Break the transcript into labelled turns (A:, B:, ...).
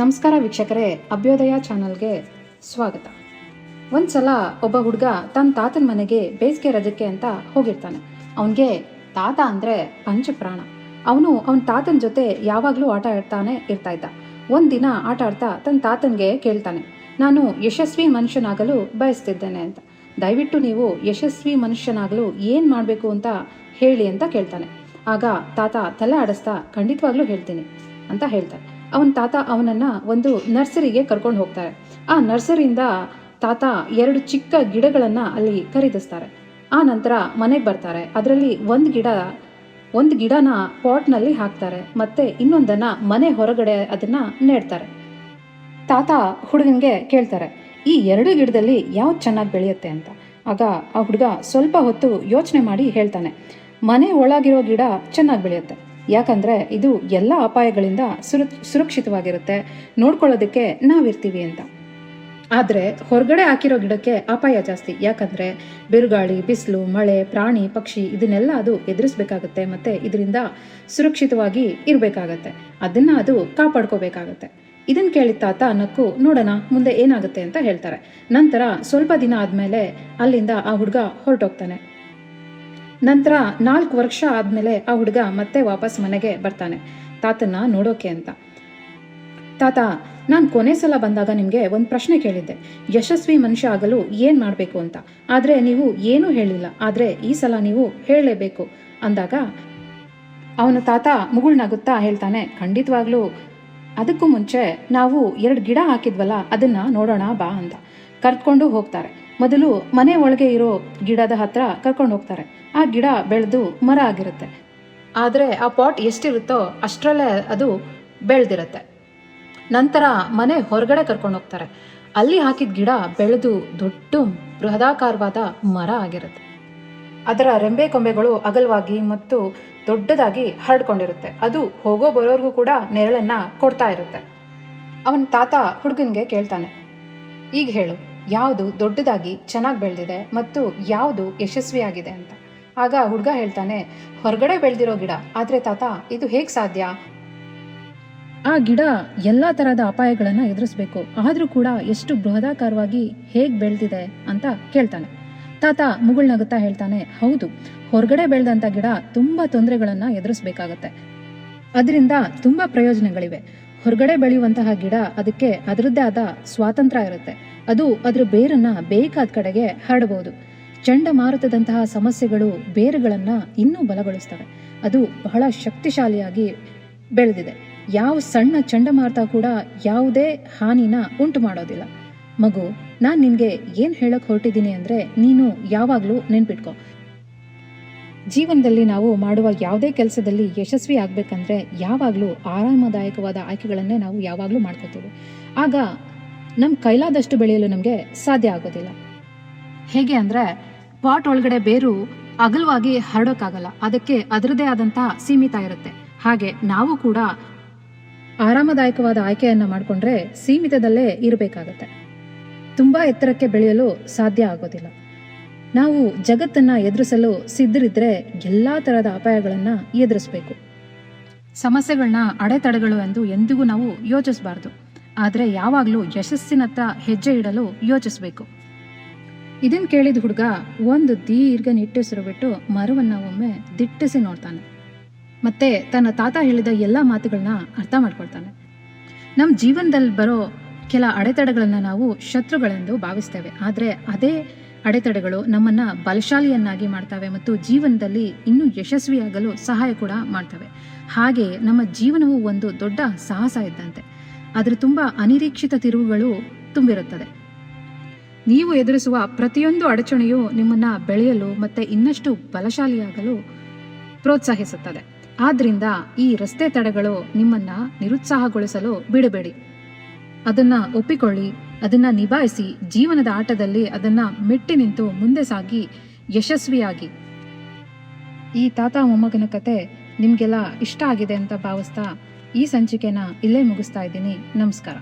A: ನಮಸ್ಕಾರ ವೀಕ್ಷಕರೇ, ಅಭ್ಯೋದಯ ಚಾನಲ್ಗೆ ಸ್ವಾಗತ. ಒಂದ್ಸಲ ಒಬ್ಬ ಹುಡುಗ ತನ್ನ ತಾತನ ಮನೆಗೆ ಬೇಸಿಗೆ ರಜಕ್ಕೆ ಅಂತ ಹೋಗಿರ್ತಾನೆ. ಅವನಿಗೆ ತಾತ ಅಂದರೆ ಪಂಚಪ್ರಾಣ. ಅವನು ಅವನ ತಾತನ ಜೊತೆ ಯಾವಾಗಲೂ ಆಟ ಆಡ್ತಾನೆ ಇರ್ತಾ ಇದ್ದ ಒಂದಿನ ಆಟ ಆಡ್ತಾ ತನ್ನ ತಾತನಿಗೆ ಕೇಳ್ತಾನೆ, ನಾನು ಯಶಸ್ವಿ ಮನುಷ್ಯನಾಗಲು ಬಯಸ್ತಿದ್ದೇನೆ ಅಂತ. ದಯವಿಟ್ಟು ನೀವು ಯಶಸ್ವಿ ಮನುಷ್ಯನಾಗಲು ಏನು ಮಾಡಬೇಕು ಅಂತ ಹೇಳಿ ಅಂತ ಕೇಳ್ತಾನೆ. ಆಗ ತಾತ ತಲೆ ಆಡಿಸ್ತಾ ಖಂಡಿತವಾಗ್ಲೂ ಹೇಳ್ತೀನಿ ಅಂತ ಹೇಳ್ತಾನೆ. ಅವನ ತಾತ ಅವನನ್ನ ಒಂದು ನರ್ಸರಿಗೆ ಕರ್ಕೊಂಡು ಹೋಗ್ತಾರೆ. ಆ ನರ್ಸರಿಯಿಂದ ತಾತ ಎರಡು ಚಿಕ್ಕ ಗಿಡಗಳನ್ನು ಅಲ್ಲಿ ಖರೀದಿಸ್ತಾರೆ. ಆ ನಂತರ ಮನೆಗೆ ಬರ್ತಾರೆ. ಅದರಲ್ಲಿ ಒಂದು ಗಿಡ, ಒಂದು ಗಿಡನ ಪಾಟ್ನಲ್ಲಿ ಹಾಕ್ತಾರೆ. ಮತ್ತೆ ಇನ್ನೊಂದನ್ನ ಮನೆ ಹೊರಗಡೆ ಅದನ್ನ ನೆಡ್ತಾರೆ. ತಾತ ಹುಡುಗನಿಗೆ ಕೇಳ್ತಾರೆ, ಈ ಎರಡು ಗಿಡದಲ್ಲಿ ಯಾವ್ದು ಚೆನ್ನಾಗಿ ಬೆಳೆಯುತ್ತೆ ಅಂತ? ಆಗ ಆ ಹುಡುಗ ಸ್ವಲ್ಪ ಹೊತ್ತು ಯೋಚನೆ ಮಾಡಿ ಹೇಳ್ತಾನೆ, ಮನೆ ಒಳಗಿರೋ ಗಿಡ ಚೆನ್ನಾಗಿ ಬೆಳೆಯುತ್ತೆ. ಯಾಕಂದ್ರೆ ಇದು ಎಲ್ಲ ಅಪಾಯಗಳಿಂದ ಸುರು, ಸುರಕ್ಷಿತವಾಗಿರುತ್ತೆ. ನೋಡ್ಕೊಳ್ಳೋದಕ್ಕೆ ನಾವಿರ್ತೀವಿ ಅಂತ. ಆದರೆ ಹೊರಗಡೆ ಹಾಕಿರೋ ಗಿಡಕ್ಕೆ ಅಪಾಯ ಜಾಸ್ತಿ. ಯಾಕಂದ್ರೆ ಬಿರುಗಾಳಿ, ಬಿಸಿಲು, ಮಳೆ, ಪ್ರಾಣಿ, ಪಕ್ಷಿ ಇದನ್ನೆಲ್ಲ ಅದು ಎದುರಿಸಬೇಕಾಗುತ್ತೆ ಮತ್ತೆ ಇದರಿಂದ ಸುರಕ್ಷಿತವಾಗಿ ಇರಬೇಕಾಗತ್ತೆ. ಅದನ್ನ ಅದು ಕಾಪಾಡ್ಕೋಬೇಕಾಗತ್ತೆ. ಇದನ್ನ ಕೇಳಿದ ತಾತ ನಕ್ಕು ನೋಡೋಣ ಮುಂದೆ ಏನಾಗುತ್ತೆ ಅಂತ ಹೇಳ್ತಾರೆ. ನಂತರ ಸ್ವಲ್ಪ ದಿನ ಆದಮೇಲೆ ಅಲ್ಲಿಂದ ಆ ಹುಡುಗ ಹೊರಟೋಗ್ತಾನೆ. ನಂತರ ನಾಲ್ಕು ವರ್ಷ ಆದ್ಮೇಲೆ ಆ ಹುಡುಗ ಮತ್ತೆ ವಾಪಸ್ ಮನೆಗೆ ಬರ್ತಾನೆ. ತಾತನ್ನ ನೋಡೋಕೆ ಅಂತ. ತಾತ, ನಾನು ಕೊನೆ ಸಲ ಬಂದಾಗ ನಿಮಗೆ ಒಂದು ಪ್ರಶ್ನೆ ಕೇಳಿದ್ದೆ. ಯಶಸ್ವಿ ಮನುಷ್ಯ ಆಗಲು ಏನು ಮಾಡಬೇಕು ಅಂತ. ಆದರೆ ನೀವು ಏನೂ ಹೇಳಿಲ್ಲ. ಆದರೆ ಈ ಸಲ ನೀವು ಹೇಳಲೇಬೇಕು ಅಂದಾಗ ಅವನು ತಾತ ಮುಗುಳ್ನಾಗುತ್ತಾ ಹೇಳ್ತಾನೆ, ಖಂಡಿತವಾಗ್ಲೂ. ಅದಕ್ಕೂ ಮುಂಚೆ ನಾವು ಎರಡು ಗಿಡ ಹಾಕಿದ್ವಲ್ಲ, ಅದನ್ನ ನೋಡೋಣ ಬಾ ಅಂತ. ಕರ್ಕೊಂಡು ಹೋಗ್ತಾರೆ. ಮೊದಲು ಮನೆ ಒಳಗೆ ಇರೋ ಗಿಡದ ಹತ್ರ ಕರ್ಕೊಂಡು ಹೋಗ್ತಾರೆ. ಆ ಗಿಡ ಬೆಳೆದು ಮರ ಆಗಿರುತ್ತೆ. ಆದರೆ ಆ ಪಾಟ್ ಎಷ್ಟಿರುತ್ತೋ ಅಷ್ಟರಲ್ಲೇ ಅದು ಬೆಳೆದಿರುತ್ತೆ. ನಂತರ ಮನೆ ಹೊರಗಡೆ ಕರ್ಕೊಂಡು ಹೋಗ್ತಾರೆ. ಅಲ್ಲಿ ಹಾಕಿದ ಗಿಡ ಬೆಳೆದು ದೊಡ್ಡ ಬೃಹದಾಕಾರವಾದ ಮರ ಆಗಿರುತ್ತೆ. ಅದರ ರೆಂಬೆ ಕೊಂಬೆಗಳು ಅಗಲವಾಗಿ ಮತ್ತು ದೊಡ್ಡದಾಗಿ ಹರಡ್ಕೊಂಡಿರುತ್ತೆ. ಅದು ಹೋಗೋ ಬರೋರ್ಗೂ ಕೂಡ ನೆರಳನ್ನ ಕೊಡ್ತಾ ಇರುತ್ತೆ. ಅವನ ತಾತ ಹುಡುಗನಿಗೆ ಕೇಳ್ತಾನೆ, ಈಗ ಹೇಳು ಯಾವುದು ದೊಡ್ಡದಾಗಿ ಚೆನ್ನಾಗಿ ಬೆಳೆದಿದೆ ಮತ್ತು ಯಾವುದು ಯಶಸ್ವಿಯಾಗಿದೆ ಅಂತ. ಆಗ ಹುಡುಗ ಹೇಳ್ತಾನೆ, ಹೊರಗಡೆ ಬೆಳೆದಿರೋ ಗಿಡ, ಆದರೆ ತಾತ, ಇದು ಹೇಗೆ ಸಾಧ್ಯ? ಆ ಗಿಡ ಎಲ್ಲ ತರಹದ ಅಪಾಯಗಳನ್ನ ಎದುರಿಸಬೇಕು. ಆದ್ರೂ ಕೂಡ ಎಷ್ಟು ಬೃಹದಾಕಾರವಾಗಿ ಹೇಗ್ ಬೆಳೆದಿದೆ ಅಂತ ಕೇಳ್ತಾನೆ. ತಾತ ಮುಗುಳ್ನಗುತ್ತಾ ಹೇಳ್ತಾನೆ, ಹೌದು, ಹೊರಗಡೆ ಬೆಳೆದಂತ ಗಿಡ ತುಂಬಾ ತೊಂದರೆಗಳನ್ನ ಎದುರಿಸಬೇಕಾಗತ್ತೆ. ಅದರಿಂದ ತುಂಬಾ ಪ್ರಯೋಜನಗಳಿವೆ. ಹೊರಗಡೆ ಬೆಳೆಯುವಂತಹ ಗಿಡ ಅದಕ್ಕೆ ಅದರದ್ದೇ ಆದ ಸ್ವಾತಂತ್ರ್ಯ ಇರುತ್ತೆ. ಅದು ಅದರ ಬೇರನ್ನ ಬೇಕಾದ ಕಡೆಗೆ ಹರಡಬಹುದು ಚಂಡಮಾರುತದಂತಹ ಸಮಸ್ಯೆಗಳು ಬೇರುಗಳನ್ನ ಇನ್ನೂ ಬಲಗೊಳಿಸ್ತವೆ. ಅದು ಬಹಳ ಶಕ್ತಿಶಾಲಿಯಾಗಿ ಬೆಳೆದಿದೆ. ಯಾವ ಸಣ್ಣ ಚಂಡಮಾರುತ ಕೂಡ ಯಾವುದೇ ಹಾನಿನ ಉಂಟು ಮಾಡೋದಿಲ್ಲ. ಮಗು, ನಾನು ನಿನ್ಗೆ ಏನ್ ಹೇಳಕ್ ಹೊರಟಿದ್ದೀನಿ ಅಂದ್ರೆ ನೀನು ಯಾವಾಗ್ಲೂ ನೆನ್ಪಿಟ್ಕೋ. ಜೀವನದಲ್ಲಿ ನಾವು ಮಾಡುವ ಯಾವುದೇ ಕೆಲಸದಲ್ಲಿ ಯಶಸ್ವಿ ಆಗ್ಬೇಕಂದ್ರೆ ಯಾವಾಗಲೂ ಆರಾಮದಾಯಕವಾದ ಆಯ್ಕೆಗಳನ್ನೇ ನಾವು ಯಾವಾಗಲೂ ಮಾಡ್ಕೋತೀವಿ. ಆಗ ನಮ್ಮ ಕೈಲಾದಷ್ಟು ಬೆಳೆಯಲು ನಮಗೆ ಸಾಧ್ಯ ಆಗೋದಿಲ್ಲ. ಹೇಗೆ ಅಂದ್ರೆ ಪಾಟ್ ಒಳಗಡೆ ಬೇರು ಅಗಲವಾಗಿ ಹರಡೋಕ್ಕಾಗಲ್ಲ. ಅದಕ್ಕೆ ಅದರದೇ ಆದಂತಹ ಸೀಮಿತ ಇರುತ್ತೆ. ಹಾಗೆ ನಾವು ಕೂಡ ಆರಾಮದಾಯಕವಾದ ಆಯ್ಕೆಯನ್ನು ಮಾಡಿಕೊಂಡ್ರೆ ಸೀಮಿತದಲ್ಲೇ ಇರಬೇಕಾಗತ್ತೆ. ತುಂಬಾ ಎತ್ತರಕ್ಕೆ ಬೆಳೆಯಲು ಸಾಧ್ಯ ಆಗೋದಿಲ್ಲ. ನಾವು ಜಗತ್ತನ್ನ ಎದುರಿಸಲು ಸಿದ್ಧರಿದ್ರೆ ಎಲ್ಲಾ ಥರದ ಅಪಾಯಗಳನ್ನ ಎದುರಿಸಬೇಕು. ಸಮಸ್ಯೆಗಳನ್ನ ಅಡೆತಡೆಗಳು ಎಂದು ಎಂದಿಗೂ ನಾವು ಯೋಚಿಸಬಾರ್ದು. ಆದರೆ ಯಾವಾಗಲೂ ಯಶಸ್ಸಿನತ್ತ ಹೆಜ್ಜೆ ಇಡಲು ಯೋಚಿಸಬೇಕು. ಇದನ್ನು ಕೇಳಿದ ಹುಡುಗ ಒಂದು ದೀರ್ಘ ನಿಟ್ಟುಸಿರು ಬಿಟ್ಟು ಮರವನ್ನ ಒಮ್ಮೆ ದಿಟ್ಟಿಸಿ ನೋಡ್ತಾನೆ. ಮತ್ತೆ ತನ್ನ ತಾತ ಹೇಳಿದ ಎಲ್ಲ ಮಾತುಗಳನ್ನ ಅರ್ಥ ಮಾಡ್ಕೊಳ್ತಾನೆ. ನಮ್ಮ ಜೀವನದಲ್ಲಿ ಬರೋ ಕೆಲ ಅಡೆತಡೆಗಳನ್ನ ನಾವು ಶತ್ರುಗಳೆಂದು ಭಾವಿಸ್ತೇವೆ. ಆದರೆ ಅದೇ ಅಡೆತಡೆಗಳು ನಮ್ಮನ್ನ ಬಲಶಾಲಿಯನ್ನಾಗಿ ಮಾಡ್ತವೆ ಮತ್ತು ಜೀವನದಲ್ಲಿ ಇನ್ನೂ ಯಶಸ್ವಿಯಾಗಲು ಸಹಾಯ ಕೂಡ ಮಾಡ್ತವೆ. ಹಾಗೆ ನಮ್ಮ ಜೀವನವು ಒಂದು ದೊಡ್ಡ ಸಾಹಸ ಇದ್ದಂತೆ. ಅದರ ತುಂಬಾ ಅನಿರೀಕ್ಷಿತ ತಿರುವುಗಳು ತುಂಬಿರುತ್ತದೆ. ನೀವು ಎದುರಿಸುವ ಪ್ರತಿಯೊಂದು ಅಡಚಣೆಯು ನಿಮ್ಮನ್ನ ಬೆಳೆಯಲು ಮತ್ತೆ ಇನ್ನಷ್ಟು ಬಲಶಾಲಿಯಾಗಲು ಪ್ರೋತ್ಸಾಹಿಸುತ್ತದೆ. ಆದ್ರಿಂದ ಈ ರಸ್ತೆ ತಡೆಗಳು ನಿಮ್ಮನ್ನ ನಿರುತ್ಸಾಹಗೊಳಿಸಲು ಬಿಡಬೇಡಿ. ಅದನ್ನ ಒಪ್ಪಿಕೊಳ್ಳಿ ಅದನ್ನ ನಿಭಾಯಿಸಿ ಜೀವನದ ಆಟದಲ್ಲಿ ಅದನ್ನ ಮೆಟ್ಟಿ ನಿಂತು ಮುಂದೆ ಸಾಗಿ ಯಶಸ್ವಿಯಾಗಿ. ಈ ತಾತ ಮೊಮ್ಮಗನ ಕತೆ ನಿಮ್ಗೆಲ್ಲ ಇಷ್ಟ ಆಗಿದೆ ಅಂತ ಭಾವಿಸ್ತಾ ಈ ಸಂಚಿಕೆನ ಇಲ್ಲೇ ಮುಗಿಸ್ತಾ ಇದ್ದೀನಿ. ನಮಸ್ಕಾರ.